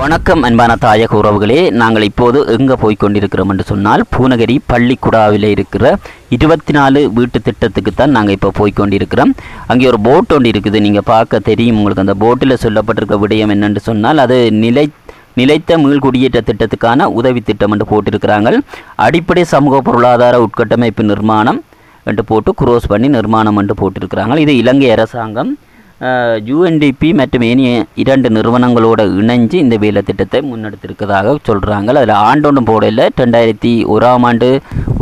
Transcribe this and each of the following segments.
வணக்கம் அன்பான தாயக உறவுகளே. நாங்கள் இப்போது எங்கே போய் கொண்டிருக்கிறோம் என்று சொன்னால் பூனகிரி பள்ளிக்குடாவில் இருக்கிற இருபத்தி நாலு வீட்டு திட்டத்துக்கு தான் நாங்கள் இப்போ போய் கொண்டிருக்கிறோம் அங்கே ஒரு போட் ஒன்று இருக்குது. நீங்கள் பார்க்க தெரியும் உங்களுக்கு அந்த போட்டில் சொல்லப்பட்டிருக்க விடயம் என்னென்று சொன்னால் அது நிலை நிலைத்த மீள்குடியேற்ற திட்டத்துக்கான உதவி திட்டம் என்று போட்டிருக்கிறாங்க அடிப்படை சமூக பொருளாதார உட்கட்டமைப்பு நிர்மாணம் என்று போட்டு குரோஸ் பண்ணி நிர்மாணம் என்று போட்டிருக்கிறாங்க இது இலங்கை அரசாங்கம் யூஎன்டிபி மற்றும் இனிய இரண்டு நிறுவனங்களோடு இணைஞ்சு இந்த வேலை திட்டத்தை முன்னெடுத்திருக்கிறதாக சொல்கிறாங்க அதில் ஆண்டொன்றும் போடல. ரெண்டாயிரத்தி ஒராம் ஆண்டு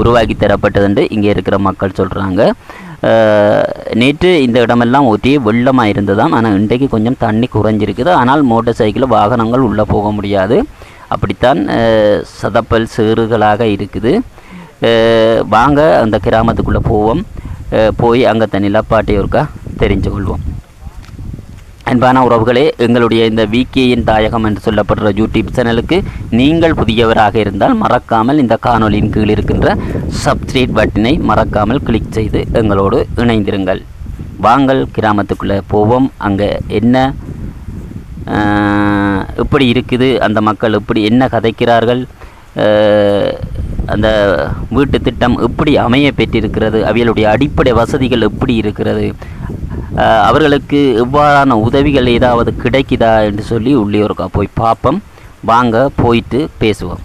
உருவாக்கி தரப்பட்டதுண்டு இங்கே இருக்கிற மக்கள் சொல்கிறாங்க நேற்று இந்த இடமெல்லாம் ஒரே வெள்ளமாக இருந்ததாம். ஆனால் இன்றைக்கு கொஞ்சம் தண்ணி குறைஞ்சிருக்குது. ஆனால் மோட்டார் சைக்கிள் வாகனங்கள் உள்ளே போக முடியாது. அப்படித்தான் சதப்பல் சேறுகளாக இருக்குது. வாங்க அந்த கிராமத்துக்குள்ளே போவோம். போய் அங்கே நிலப்பாட்டை ஒருக்கா தெரிஞ்சு கொள்வோம் அன்பான உறவுகளே எங்களுடைய இந்த விகேயின் தாயகம் என்று சொல்லப்படுற யூடியூப் சேனலுக்கு நீங்கள் புதியவராக இருந்தால் மறக்காமல் இந்த காணொலியின் கீழ் இருக்கின்ற சப்ஸ்கிரைப் பட்டனை மறக்காமல் கிளிக் செய்து எங்களோடு இணைந்திருங்கள். வாங்கள் கிராமத்துக்குள்ளே போவோம். அங்கே என்ன எப்படி இருக்குது அந்த மக்கள் எப்படி என்ன கதைக்கிறார்கள் அந்த வீட்டு திட்டம் எப்படி அமைய பெற்றிருக்கிறது அவைகளுடைய அடிப்படை வசதிகள் எப்படி இருக்கிறது அவர்களுக்கு எவ்வாறான உதவிகள் ஏதாவது கிடைக்குதா என்று சொல்லி உள்ளே போய் பார்ப்போம். வாங்க போயிட்டு பேசுவோம்.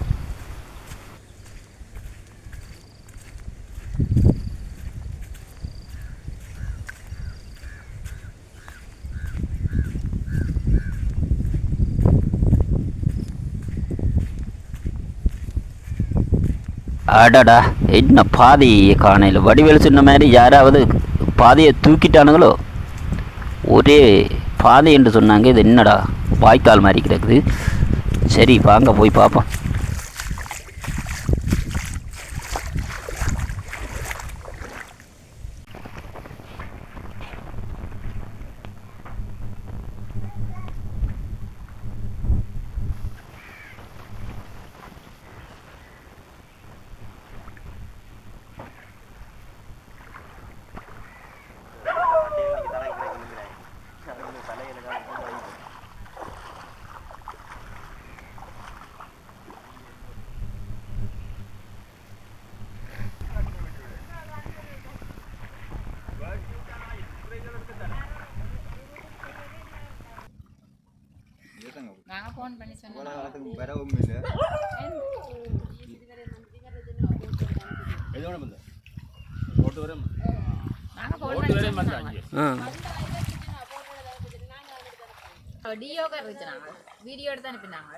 அடடா என்ன பாதையை காணையில் வடிவேல் சொன்ன மாதிரி யாராவது பாதையை தூக்கிட்டானுங்களோ? ஒரே பாதை என்று சொன்னாங்க. இது என்னடா? வாய்க்கால் மாதிரி கிடக்குது. சரி வாங்க போய் பார்ப்போம் நாங்க ஃபோன் பண்ணி சொன்னோம் காலத்துக்கு வரவும் இல்லை எது வேணும் ஓட்டு வரும் நாங்க ஃபோன் பண்ணி சொன்னோம் ஆ. டியோக்கு இருந்துச்சுனாங்க வீடியோ எடுத்து அனுப்பினாங்க.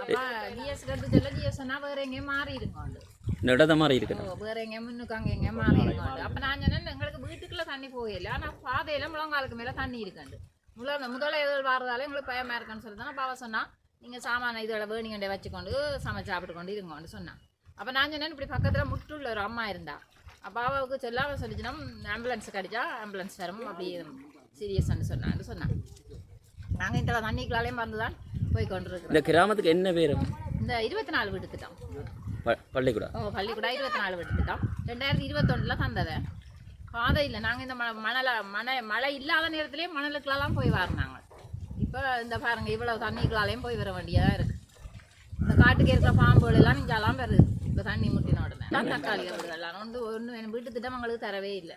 அப்ப டிஎஸ் எடுத்து சொல்ல டிஎஸ் சொன்னா வேற எங்கேயும் மாறி இருக்கோண்டு நடந்த மாதிரி ஓ, இருக்கணும் வேற எங்கேயும் முன்னுக்கு அங்க எங்கேயும் மாறி இருக்கோண்டு அப்ப நான் சொன்னேன் எங்களுக்கு வீட்டுக்குள்ள தண்ணி போகல ஆனா பாதையில முழங்காலுக்கு மேல தண்ணி இருக்காண்டு முழ முதல்ல எதில் வாரதால எங்களுக்கு பயமா இருக்குன்னு சொல்லி தான் பாவ சொன்னா. நீங்க சாமான இதோட வேணிகண்டை வச்சுக்கொண்டு சமைச்சு சாப்பிட்டு கொண்டு இருங்கன்னு சொன்னான் அப்ப நான் சொன்னேன் இப்படி பக்கத்துல முட்டுள்ள ஒரு அம்மா இருந்தா. அப்ப அவளுக்கு சொல்லாம சொல்லிச்சுன்னா ஆம்புலன்ஸ் கிடைச்சா ஆம்புலன்ஸ் வரும் அப்படி சீரியஸ்ன்னு சொன்னான்னு சொன்னான் நாங்க இந்த தண்ணிக்குள்ளாலேயும் வந்து தான் போய் கொண்டிருக்கிறோம். இந்த கிராமத்துக்கு என்ன பேர்? இந்த இருபத்தி நாலு வீடு திட்டம் பள்ளிக்கூடம். ஓ பள்ளிக்கூடம் இருபத்தி நாலு வீடு திட்டம் ரெண்டாயிரத்தி இருபத்தொன்னில் தந்தது. பாதை இல்லை. நாங்கள் இந்த ம மணலை மண மழை இல்லாத நேரத்துலேயே மணலுக்குலாம் போய் வரனாங்க. இப்போ இந்த பாருங்கள் இவ்வளோ தண்ணிக்குள்ளாலையும் போய் வர வேண்டியதாக இருக்குது இந்த காட்டுக்கு இருக்கிற பாம்புகள் எல்லாம் இங்கெல்லாம் வருது இப்போ தண்ணி முட்டின உடனே. தக்காளி வருது எல்லாம் ஒன்று ஒன்று வீட்டு திட்டம் எங்களுக்கு தரவே இல்லை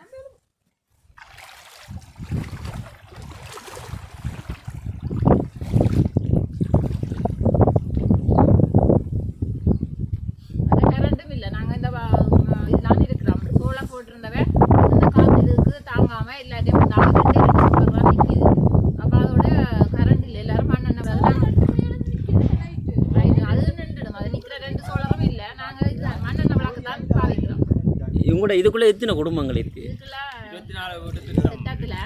அது கரண்ட்டும் இல்லை நாங்கள் இந்த வ- ம- இதெல்லாம் இருக்கிறோம் சோளம் போட்டிருந்தவன் இந்த காற்று இதுக்கு தாங்காமல் எல்லாத்தையும் நாங்கள் ரெண்டு ரெண்டு சூப்பர்லாம் நிற்கிது அப்போ அதோட கரண்ட் இல்லை எல்லாரும் மண்ணெண்ணெய் அதெல்லாம் ரைட்டு அது நின்றுடும் அது நிற்கிற ரெண்டு சோளரும் இல்லை நாங்கள் இது மண்ணெண்ணெய் விளக்கு தான் பாவிக்கிறோம் இவங்களோட இதுக்குள்ளே எத்தனை குடும்பங்கள் இருக்குது திட்டத்தில்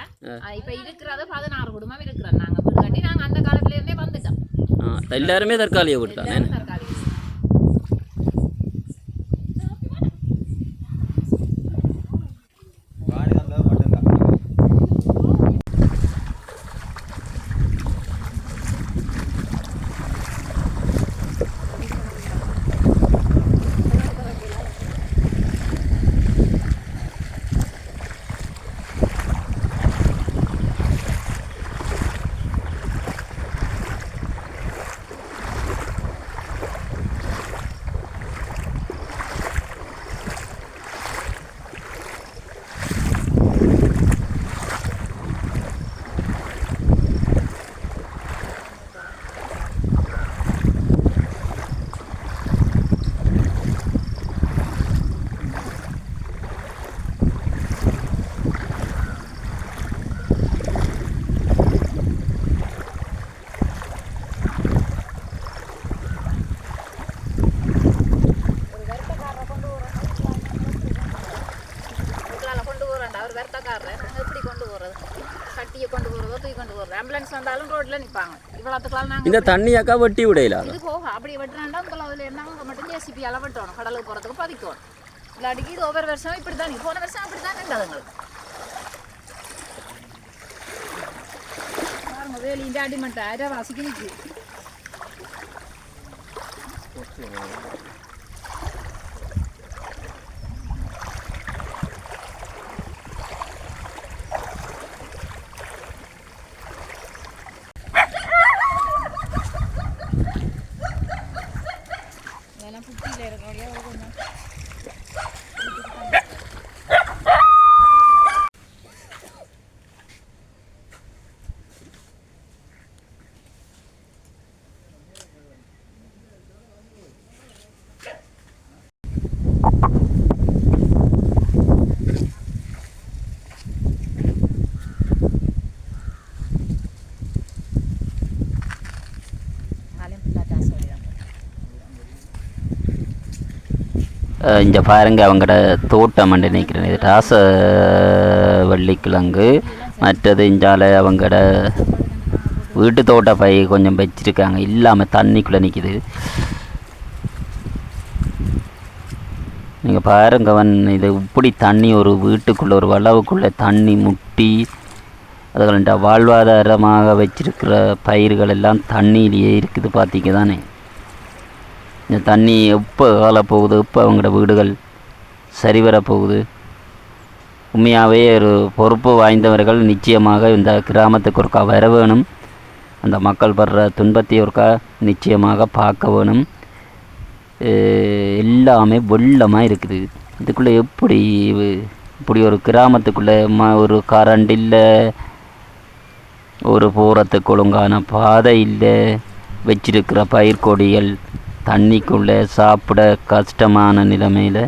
இப்போ இருக்கிறது பதினாறு குடும்பம் இருக்கிறோம் நாங்கள் வீடு கட்டி நாங்கள் அந்த காலத்துல இருந்தே வந்துட்டோம் எல்லாருமே தற்காலிக வீடு தானே இந்த தண்ணியாக்கா வெட்டி விடையில இது போக அப்படி வெட்டுறாண்டா உங்களை அதில் என்ன மட்டும் ஜேசிபி எல்லாம் வெட்டணும். கடலுக்கு போகிறதுக்கு பதிக்கணும். இல்லாட்டிக்கு இது ஒவ்வொரு வருஷம் இப்படி தான் போன வருஷம் அப்படி தான் நின்றது எங்களுக்கு பாருங்க வேலி இந்த அடிமட்டை. அரை வாசிக்கு நிற்கி இதெல்லாம் புத்தியில் இருக்கக்கூடிய ஒரு கொஞ்சம் ஆலையும் ஃபுல்லாக ஜாஸ்தி ஓடிதான் இங்கே பாருங்க அவங்களோட தோட்டம் என்று நினைக்கிறேன் இது ராச வள்ளிக்கிழங்கு மற்றது இஞ்சால அவங்களோட வீட்டு தோட்ட பை கொஞ்சம் வச்சிருக்காங்க. இல்லாமல் தண்ணிக்குள்ளே நிற்கிது நீங்கள் பாருங்கவன் இது இப்படி தண்ணி ஒரு வீட்டுக்குள்ளே ஒரு வளவுக்குள்ளே தண்ணி முட்டி அதுகள வாழ்வாதாரமாக வச்சிருக்கிற பயிர்கள் எல்லாம் தண்ணியிலேயே இருக்குது பார்த்தீங்க தானே இந்த தண்ணி எப்போ கால போகுது எப்போ அவங்களோட வீடுகள் சரிவர போகுது உண்மையாகவே ஒரு பொறுப்பு வாய்ந்தவர்கள் நிச்சயமாக இந்த கிராமத்துக்கு ஒருக்கா வர வேணும். அந்த மக்கள் படுற துன்பத்தை ஒருக்கா நிச்சயமாக பார்க்க வேணும். எல்லாமே வெள்ளமாக இருக்குது. இதுக்குள்ளே எப்படி இப்படி ஒரு கிராமத்துக்குள்ளே ம ஒரு கரண்ட் இல்லை ஒரு போகிறத்துக்கு ஒழுங்கான பாதை இல்லை வச்சிருக்கிற பயிர்கொடிகள் தண்ணிக்குள்ளே சாப்பிட கஷ்டமான நிலைமையில்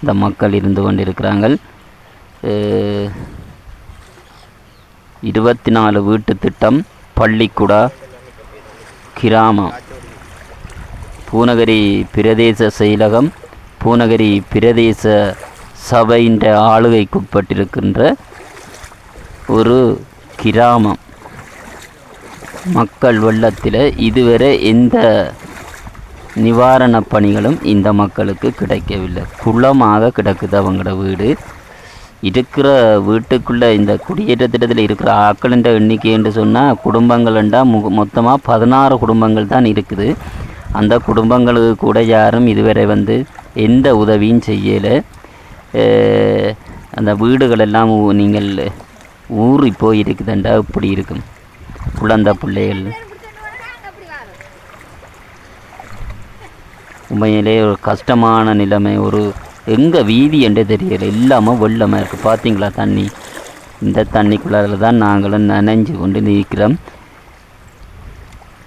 இந்த மக்கள் இருந்து கொண்டிருக்கிறாங்க இருபத்தி நாலு வீட்டு திட்டம் பள்ளிக்குடா கிராமம். பூநகரி பிரதேச செயலகம் பூநகரி பிரதேச சபைன்ற ஆளுகைக்குட்பட்டிருக்கின்ற ஒரு கிராமம். மக்கள் வெள்ளத்தில் இதுவரை எந்த நிவாரணப் பணிகளும் இந்த மக்களுக்கு கிடைக்கவில்லை. குளமாக கிடக்குது அவங்களோட வீடு. இருக்கிற வீட்டுக்குள்ளே இந்த குடியேற்ற திட்டத்தில் இருக்கிற ஆக்களின்ற எண்ணிக்கை என்று சொன்னால் குடும்பங்கள்ண்டா மு மொத்தமாக பதினாறு குடும்பங்கள் தான் இருக்குது. அந்த குடும்பங்களுக்கு கூட யாரும் இதுவரை வந்து எந்த உதவியும் செய்யலை. அந்த வீடுகளெல்லாம் ஊ- நீங்கள் ஊறி போயிருக்குதுண்டா இப்படி இருக்கும். குழந்த பிள்ளைகள். உண்மையிலே ஒரு கஷ்டமான நிலைமை ஒரு எங்கே வீதி என்றே தெரியலை. இல்லாமல் வெள்ளமாக இருக்குது பார்த்தீங்களா தண்ணி? இந்த தண்ணிக்குள்ளால தான் நாங்களும் நனைஞ்சு கொண்டு நிற்கிறோம்.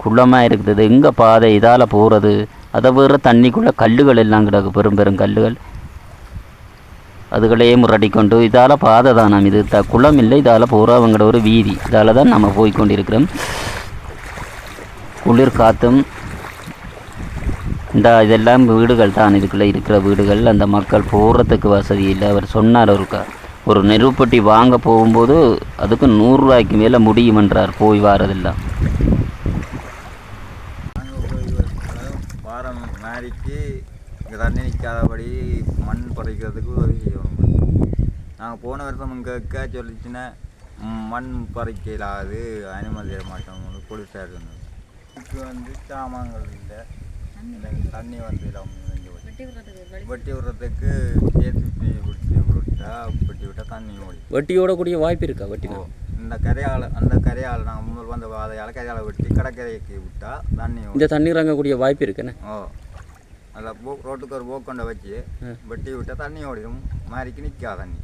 குள்ளமாக இருக்குது. எங்கே பாதை இதால் போகிறது அதை வேறு தண்ணிக்குள்ளே கல்லுகள் எல்லாம் கிடக்கு. பெரும் பெரும் கல்லுகள். அதுகளையே முரடி கொண்டு இதால் பாதை தான் நாம். இது த குளம் இல்லை இதால் போகிறவங்களோட ஒரு வீதி. இதால் தான் நம்ம போய் கொண்டிருக்கிறோம். குளிர் காற்றும் இந்த இதெல்லாம் வீடுகள் தான் இதுக்குள்ளே இருக்கிற வீடுகள் அந்த மக்கள் போகிறதுக்கு வசதி இல்லை. அவர் சொன்னார் ஒரு க ஒரு நெருப்பட்டி வாங்க போகும்போது அதுக்கு நூறுரூவாய்க்கு மேலே முடியுமென்றார் போய் வாரதெல்லாம். வாரம் மாறிக்கு இங்கே தண்ணி நிற்காதபடி மண் பறிக்கிறதுக்கு உதவி செய்யணும் நாங்கள் போன வருஷம் இங்கே கேட்க சொல்லிச்சுன்னா மண் பறிக்க இல்லாது அனுமதி தர மாட்டோம். போலீஸார் இப்போ வந்து சாமான்கள் இல்லை. தண்ணி வந்து. வெட்டி விடுறதுக்கு வெட்டி ஜேசிபி விட்டு விட்டா வெட்டி விட்டால் தண்ணி ஓடி. வட்டியோட கூடிய வாய்ப்பு இருக்கா வட்டி ஓ, இந்த கரையால் அந்த கரையால் நாங்கள் முதல் வந்த பாதையால் கரையால் வெட்டி கடற்கரைக்கு விட்டால் தண்ணி ஓடும். இந்த தண்ணீர் இறங்கக்கூடிய வாய்ப்பு இருக்குண்ணே ஓ அதில் போ ரோட்டுக்கு ஒரு போக்கொண்டை வச்சு வெட்டி விட்டால் தண்ணி ஓடிடும். மாறிக்கு நிற்கா தண்ணி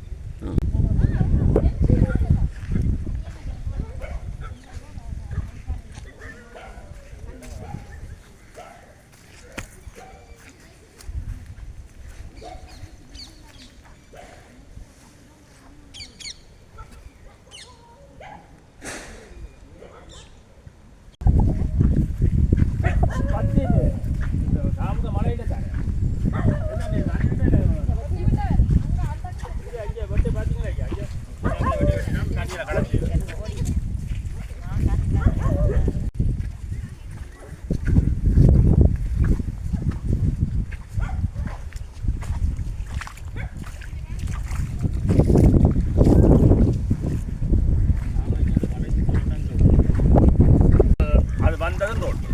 வந்ததும் ரோடு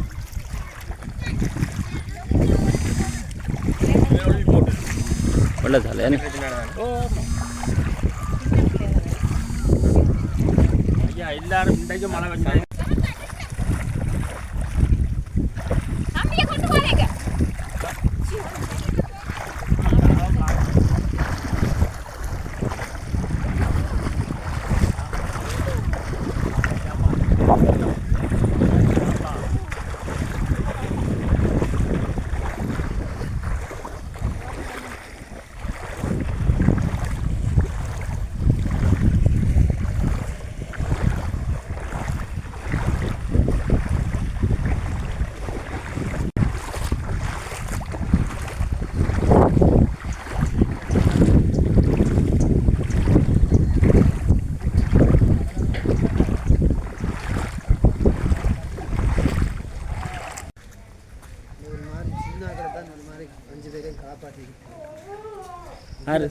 ಒಳ್ಳೆದಲ್ಲ ಏನು ಇಲ್ಲ ಮಳೆ ಬಂದಾಗ யாரு?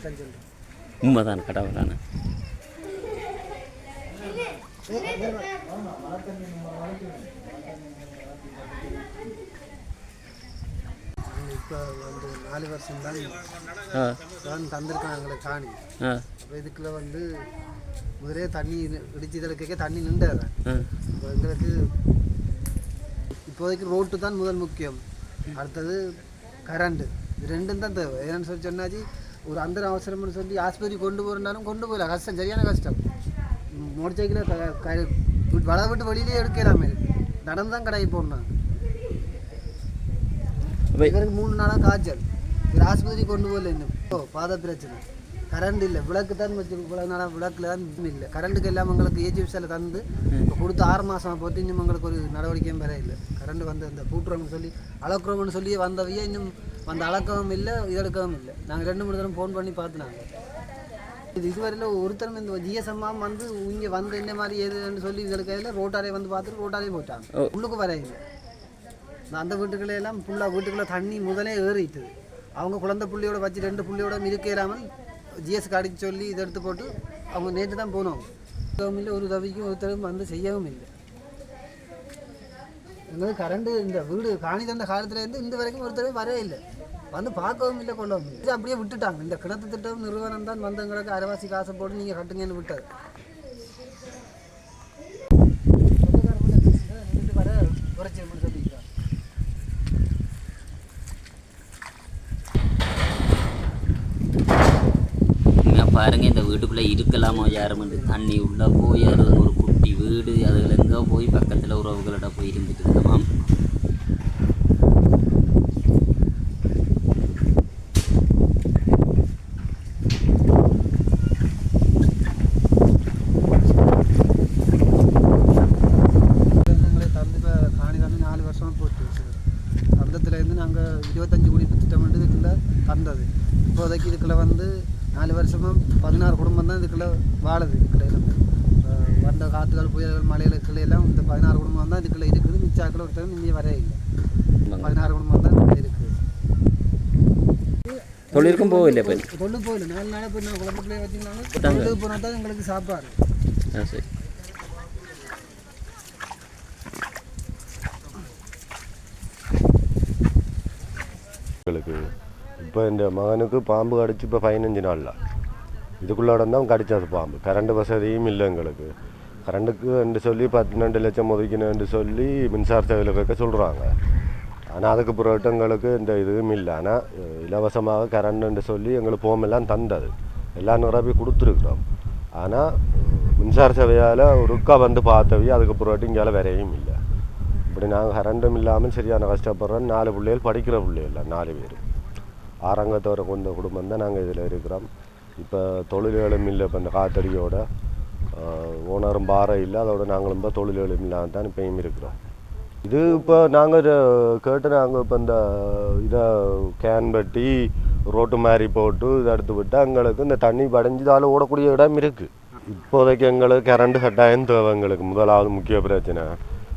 உண்மைதான் கடவுளான. இப்போ வந்து நாலு வருஷம் தான் தந்திருக்காங்க எங்களுக்கு காணி. அப்போ இதுக்குள்ள வந்து முதலே தண்ணி இடிச்சு இதில் கேட்க தண்ணி நின்றது ஆ. இப்போ எங்களுக்கு இப்போதைக்கு ரோட்டு தான் முதல் முக்கியம். அடுத்தது கரண்ட்டு இது ரெண்டும் தான் தேவை. ஏன்னு சொல்லி சொன்னாச்சு ஒரு அந்த அவசரம்னு சொல்லி ஆஸ்பத்திரி கொண்டு போகிறனாலும் கொண்டு போகல. கஷ்டம் சரியான கஷ்டம். மோட்டர் சைக்கிளை வள விட்டு வெளியிலே எடுக்கலாமே நடந்து தான் கடைக்கு போடணும் இவருக்கு மூணு நாளாக காய்ச்சல். இவர் ஆஸ்பத்திரி கொண்டு போகல இன்னும். ஓ பாத பிரச்சனை. கரண்ட் இல்லை. விளக்கு தான் வச்சு இவ்வளோ நாளாக விளக்குல தான் இல்லை. கரண்ட்டுக்கு எல்லாம் எங்களுக்கு ஏஜிஎஃப்சியில் தந்து இப்போ கொடுத்து ஆறு மாதம் போட்டு இன்னும் எங்களுக்கு ஒரு நடவடிக்கையும் பெற இல்லை. கரண்ட் வந்து அந்த பூட்டுறோம்னு சொல்லி அளக்குறோம்னு சொல்லி வந்தவையே இன்னும் வந்து அளக்கவும் இல்லை இதெடுக்கவும் இல்லை. நாங்கள் ரெண்டு மூணு தடவை ஃபோன் பண்ணி பார்த்துனாங்க. இது இதுவரையில் ஒருத்தரும் இந்த ஜிஎஸ்எம்மாக வந்து இங்கே வந்து இந்த மாதிரி ஏதுன்னு சொல்லி இதற்கையில் ரோட்டாரே வந்து பார்த்துட்டு ரோட்டாரே போயிட்டாங்க ஓ. உள்ளுக்கு வர இல்லை. அந்த வீட்டுக்குள்ள எல்லாம் ஃபுல்லாக வீட்டுக்குள்ளே தண்ணி முதலே ஏறிட்டுது அவங்க குழந்தை புள்ளியோட வச்சு ரெண்டு புள்ளியோட இருக்க இல்லாமல் ஜிஎஸ் கார்டுக்கு சொல்லி இதை எடுத்து போட்டு அவங்க நேற்று தான் போனோம். இல்லை ஒரு உதவிக்கும் ஒருத்தரும் வந்து செய்யவும் இல்லை. எங்களுக்கு கரண்ட் இந்த வீடு காணி தந்த காலத்துலேருந்து இந்த வரைக்கும் ஒருத்தரும் வரவே இல்லை. வந்து பார்க்கவும் இல்லை கொள்ளவும் இல்லை. இது அப்படியே விட்டுட்டாங்க. இந்த கிணத்து திட்டம் நிறுவனம் தான் வந்தவங்களுக்கு அரைவாசி காசு போட்டு நீங்கள் கட்டுங்கன்னு விட்டது. வர குறைச்சி சொல்லியிருக்காங்க பாருங்க இந்த வீட்டுக்குள்ளே இருக்கலாமோ யாரும் தண்ணி உள்ளே போய் அது ஒரு குட்டி வீடு அதில் எங்கே போய் பக்கத்தில் உறவுகளோட போய் இருந்துட்டு இருக்கமாம் எங்களை இப்போ காணி தந்து நாலு வருஷமாக போட்டு தந்தத்துலேருந்து நாங்கள் இருபத்தஞ்சி குடிப்பு திட்டம் வந்து இதுக்குள்ளே தந்தது. இப்போதைக்கு இதுக்குள்ளே வந்து நாலு வருஷமாக பதினாறு குடும்பம் தான் இதுக்குள்ளே வாழுது. இதுக்குள்ள இருந்து காற்றுகள் புயல்கள் மலைகளுக்குள்ள எல்லாம் இந்த பதினாறு குடும்பம் தான் இதுக்குள்ள இருக்குது. மிச்சாக்கள் ஒருத்தர் இங்கே வரவே இல்லை. பதினாறு குடும்பம் தான் இதுக்குள்ள இருக்குது. தொழிலுக்கும் போகவில்லை இப்போ. கொண்டு போகல. நாலு நாளை போய் நான் குழம்புக்குள்ளே வச்சுருந்தாங்க. கொண்டு போனால் தான் எங்களுக்கு சாப்பாடு. ஆ சரி. எங்களுக்கு இப்போ இந்த மகனுக்கு பாம்பு கடிச்சு இப்போ பதினஞ்சு நாளில். இதுக்குள்ளாட தான் கடிச்சது பாம்பு. கரண்ட் வசதியும் இல்லை எங்களுக்கு. கரண்ட்டுக்கு என்று சொல்லி பன்னெண்டு லட்சம் ஒதுக்கினு சொல்லி மின்சார சேவையில் சொல்கிறாங்க ஆனால் அதுக்கு பிறகு எங்களுக்கு இந்த இதுவும் இல்லை. ஆனால் இலவசமாக கரண்ட்டுன்னு சொல்லி எங்களுக்கு போமெல்லாம் தந்தது. எல்லாம் நிரப்பி கொடுத்துருக்குறோம். ஆனால் மின்சார சேவையால் ஒருக்கா வந்து பார்த்தவி அதுக்கு பிறகு இங்கே வரையும் இல்லை. இப்படி நாங்கள் கரண்டும் இல்லாமல் சரியான கஷ்டப்படுறோம். நாலு பிள்ளைகள் படிக்கிற பிள்ளைகள் நாலு பேர். ஆரங்கத்தோட கொண்ட குடும்பம் தான் நாங்கள் இதில் இருக்கிறோம். இப்போ தொழில்களும் இல்லை இப்போ இந்த காத்தடியோட. ஓனரும் பாரம் இல்லை. அதோட நாங்களும் இப்போ தொழில்களும் இல்லாமல் தான் இப்பயும் இருக்கிறோம். இது இப்போ நாங்கள் கேட்டு நாங்கள் இப்போ இந்த இதை கேன் பட்டி ரோட்டு மாதிரி போட்டு இதை எடுத்து விட்டு எங்களுக்கு இந்த தண்ணி படைஞ்சதால் ஓடக்கூடிய இடம் இருக்குது இப்போதைக்கு எங்களுக்கு கரண்ட் கட்டாயம் தேவை எங்களுக்கு. முதலாவது முக்கிய பிரச்சனை.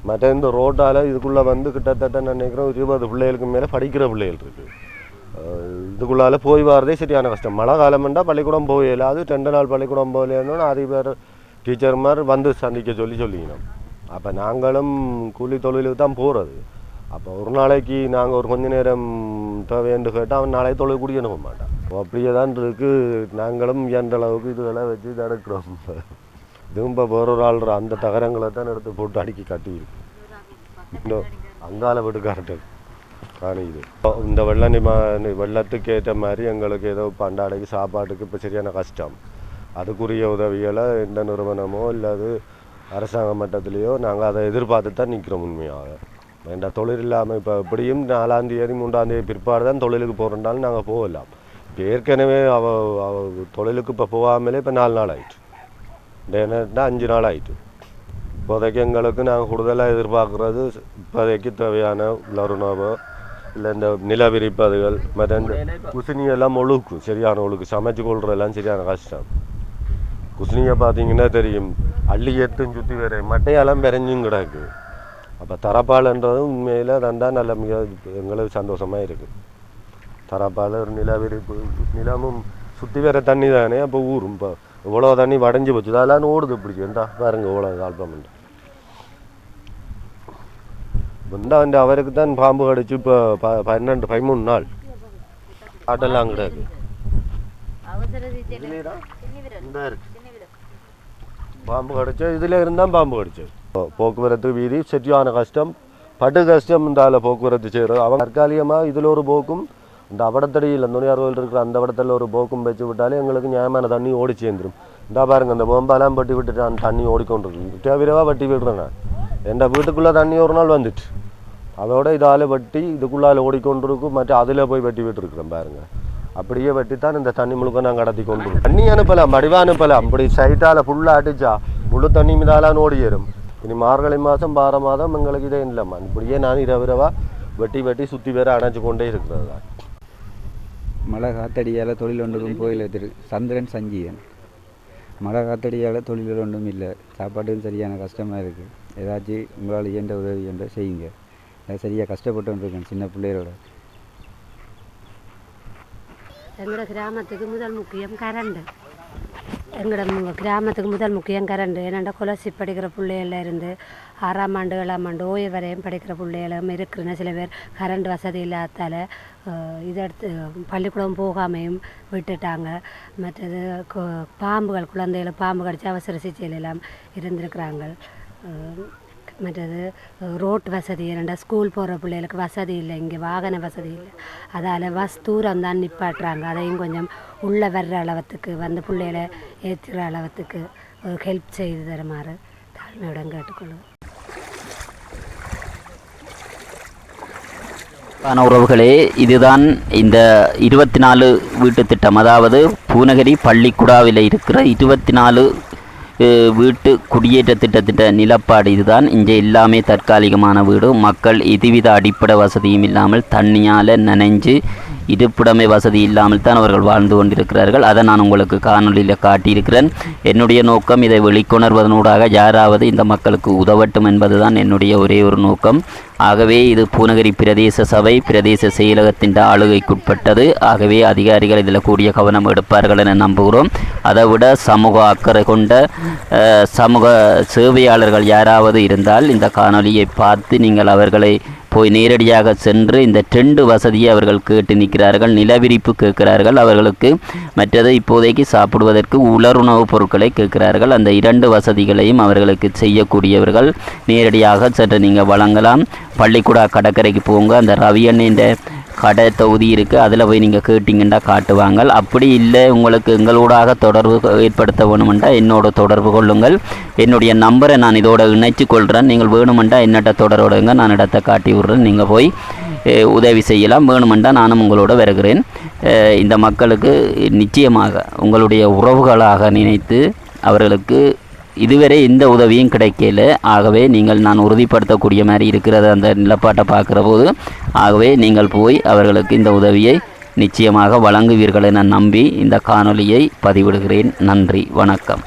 மற்ற இந்த ரோட்டால் இதுக்குள்ளே வந்து கிட்டத்தட்ட நினைக்கிறோம் இருபது பிள்ளைகளுக்கு மேலே படிக்கிற பிள்ளைகள் இருக்குது இதுக்குள்ளால போய் வரதே சரியான கஷ்டம். மழை காலம்ண்டா பள்ளிக்கூடம் போகல அது ரெண்டு நாள் பள்ளிக்கூடம் போகலன்னு நிறைய பேர் டீச்சர் மாதிரி வந்து சந்திக்க சொல்லி சொல்லிக்கணும் அப்போ நாங்களும் கூலி தொழிலுக்கு தான் போகிறது அப்போ ஒரு நாளைக்கு நாங்கள் ஒரு கொஞ்ச நேரம் தேவைன்னு கேட்டால் அவன் நாளைக்கு தொழில் குடிக்கணும் அனுப்ப மாட்டான் அப்படியே தான் இருக்கு நாங்களும் எந்தளவுக்கு அளவுக்கு இதுவெல்லாம் வச்சு தடுக்கிறோம் இதுவும் இப்போ வேறொரு ஆள் அந்த தகரங்களை தான் எடுத்து போட்டு அடுக்கி கட்டியிருக்கு இன்னும் அங்கால வீட்டு கரெக்டு காணிக்குது இப்போ இந்த வெள்ள நிமா வெள்ளத்துக்கு ஏற்ற மாதிரி எங்களுக்கு ஏதோ பண்டாடைக்கு சாப்பாட்டுக்கு இப்போ சரியான கஷ்டம் அதுக்குரிய உதவிகளை எந்த நிறுவனமோ இல்லாது அரசாங்க மட்டத்திலேயோ நாங்கள் அதை எதிர்பார்த்து தான் நிற்கிறோம் உண்மையாக. வேண்டாம் தொழில் இல்லாமல் இப்போ எப்படியும் நாலாம் தேதி மூன்றாம் தேதி பிற்பாடு தான் தொழிலுக்கு போகிறனாலும் நாங்கள் போகலாம். இப்போ ஏற்கனவே அவ அவ தொழிலுக்கு இப்போ போகாமலே இப்போ நாலு நாள் ஆயிட்டு. டேனா அஞ்சு நாள் ஆயிட்டு. இப்போதைக்கு எங்களுக்கு நாங்கள் கூடுதலாக எதிர்பார்க்குறது இப்போதைக்கு தேவையான உலருணவோ இல்லை இந்த நில விரிப்பதுகள் மற்ற இந்த குசினி எல்லாம் ஒழுக்கும் சரியான ஒழுக்கு சமைச்சு கொள்றதெல்லாம் சரியான கஷ்டம். குஸ்னியை பார்த்தீங்கன்னா தெரியும் அள்ளி ஏற்றும் சுற்றி வேற மட்டையெல்லாம் பெறஞ்சும் கிடக்கு அப்போ தரப்பாலன்றது உண்மையில் தண்டா நல்ல மிக எங்களுக்கு சந்தோஷமாக இருக்குது தரப்பால் ஒரு நிலவிருப்பு நிலமும் சுற்றி வேற தண்ணி தானே அப்போ ஊரும் இப்போ இவ்வளோ தண்ணி வடைஞ்சி போச்சு அதெல்லாம் ஓடுது பிடிச்சி எந்தா பாருங்க இவ்வளோ ஆல்பமெண்ட் வந்தால் வந்து அவருக்கு தான் பாம்பு கடிச்சு இப்போ ப பன்னெண்டு பதிமூணு நாள் ஆட்டெல்லாம் கிடையாது பாம்பு கடிச்சு இதில் இருந்தால் பாம்பு கடிச்சது. போக்குவரத்து வீதி சரியான கஷ்டம். படு கஷ்டம் இருந்தால போக்குவரத்து செய்கிறோம் அவங்க தற்காலிகமாக இதில் ஒரு போக்கும் இந்த அவடத்தடியில் நுனியார் கோயில் இருக்கிற அந்த இடத்துல ஒரு போக்கும் வச்சு விட்டாலே எங்களுக்கு நியாயமான தண்ணி ஓடி சேர்ந்துடும் இந்தா பாருங்க இந்த பொம்பெல்லாம் பட்டி விட்டுட்டு அந்த தண்ணி ஓடிக்கொண்டிருக்கு தேவிரவா வட்டி விடுறேன் நான் என் வீட்டுக்குள்ளே தண்ணி ஒரு நாள் வந்துட்டு. அதோட இதால் வட்டி இதுக்குள்ளால் ஓடிக்கொண்டிருக்கும் மற்ற அதில் போய் வட்டி விட்டுருக்குறேன் பாருங்கள் அப்படியே வெட்டி தான் இந்த தண்ணி முழுக்க நான் கடத்தி கொண்டு தண்ணி அனுப்பலாம் வடிவா அனுப்பலாம். அப்படி சைட்டால் ஃபுல்லாக அடிச்சா முழு தண்ணி மீதாலாம் ஓடி ஏறும். இனி மார்கழி மாதம் பார மாதம் எங்களுக்கு இதே இல்லைம்மா இப்படியே நான் இரவிரவா வெட்டி வெட்டி சுற்றி வேற அடைஞ்சு கொண்டே இருக்கிறது தான் மழை காத்தடியால் தொழில் ஒன்றுக்கும் கோயில் திரு. சந்திரன் சஞ்சீவன். மழை காத்தடியால் தொழில் ஒன்றும் இல்லை. சாப்பாட்டுக்கும் சரியான கஷ்டமாக இருக்குது ஏதாச்சும் உங்களால் இயன்ற உதவி என்ற செய்யுங்க. அது சரியாக கஷ்டப்பட்டு இருக்கேன் சின்ன பிள்ளைகளோட. எங்களோட கிராமத்துக்கு முதல் முக்கியம் கரண்டு. எங்களோட கிராமத்துக்கு முதல் முக்கியம் கரண்டு. ஏன்னாண்டா கொலசி படிக்கிற பிள்ளைகள இருந்து ஆறாம் ஆண்டு ஏழாம் ஆண்டு ஓய்வு வரையும் படிக்கிற பிள்ளைகளும் இருக்குன்னு சில பேர் கரண்ட் வசதி இல்லாதால அஹ், இதை எடுத்து பள்ளிக்கூடம் போகாமையும் விட்டுட்டாங்க. மற்றது பாம்புகள் குழந்தைகள் பாம்பு கடிச்சு அவசர சிகிச்சையில் எல்லாம் இருந்திருக்கிறாங்க. மற்றது ரோட் வசதி இரண்டா ஸ்கூல் போகிற பிள்ளைகளுக்கு வசதி இல்லை இங்கே வாகன வசதி இல்லை. அதால் பஸ் தூரம் தான் நிப்பாட்டுறாங்க. அதையும் கொஞ்சம் உள்ளே வர்ற அளவத்துக்கு வந்து பிள்ளைகளை ஏற்றுற அளவத்துக்கு ஒரு ஹெல்ப் செய்து தருமாறு தாழ்மையுடன் கேட்டுக்கொள்வோம். ஆன உறவுகளே இதுதான் இந்த இருபத்தி நாலு வீட்டு திட்டம். அதாவது பூநகரி பள்ளிக்குடாவில் இருக்கிற இருபத்தி நாலு வீட்டு குடியேற்ற திட்டத்திட்ட நிலப்பாடு இதுதான். இங்கே எல்லாமே தற்காலிகமான வீடு. மக்கள் எதுவித அடிப்படை வசதியும் இல்லாமல் தண்ணியால் நனைஞ்சு இருப்பிடமை வசதி இல்லாமல் தான் அவர்கள் வாழ்ந்து கொண்டிருக்கிறார்கள். அதை நான் உங்களுக்கு காணொலியில் காட்டியிருக்கிறேன். என்னுடைய நோக்கம் இதை வெளிக்கொணர்வதனூடாக யாராவது இந்த மக்களுக்கு உதவட்டும் என்பதுதான் என்னுடைய ஒரே ஒரு நோக்கம். ஆகவே இது பூநகரி பிரதேச சபை பிரதேச செயலகத்தின் ஆளுகைக்குட்பட்டது. ஆகவே அதிகாரிகள் இதில் கூடிய கவனம் எடுப்பார்கள் என நம்புகிறோம். அதை விட சமூக அக்கறை கொண்ட சமூக சேவையாளர்கள் யாராவது இருந்தால் இந்த காணொளியை பார்த்து நீங்கள் அவர்களை போய் நேரடியாக சென்று இந்த டெண்டு வசதியை அவர்கள் கேட்டு நிற்கிறார்கள் நிலவிரிப்பு கேட்கிறார்கள் அவர்களுக்கு மற்றது இப்போதைக்கு சாப்பிடுவதற்கு உலருணவுப் பொருட்களை கேட்கிறார்கள். அந்த இரண்டு வசதிகளையும் அவர்களுக்கு செய்யக்கூடியவர்கள் நேரடியாக சென்று நீங்கள் வழங்கலாம். பள்ளிக்கூடா கடற்கரைக்கு போங்க அந்த ரவி என்ற கடை தொகுதி இருக்குது அதில் போய் நீங்கள் கேட்டிங்கன்னா காட்டுவாங்க. அப்படி இல்லை உங்களுக்கு எங்களூடாக தொடர்பு ஏற்படுத்த வேணுமெண்டா என்னோட தொடர்பு கொள்ளுங்கள். என்னுடைய நம்பரை நான் இதோட இணைச்சு கொள்கிறேன் நீங்கள் வேணுமெண்டா என்னட்ட தொடர்புடுங்க. நான் இடத்தை காட்டி விட்றேன். நீங்கள் போய் உதவி செய்யலாம். வேணுமெண்டா நானும் உங்களோட வருகிறேன். இந்த மக்களுக்கு நிச்சயமாக உங்களுடைய உறவுகளாக நினைத்து அவர்களுக்கு இதுவரை எந்த உதவியும் கிடைக்கல. ஆகவே நீங்கள் நான் உறுதிப்படுத்தக்கூடிய மாதிரி இருக்கிறது அந்த நிலப்பாட்டை பார்க்குற போது ஆகவே நீங்கள் போய் அவர்களுக்கு இந்த உதவியை நிச்சயமாக வழங்குவீர்கள் என நம்பி இந்த காணொலியை பதிவிடுகிறேன். நன்றி வணக்கம்.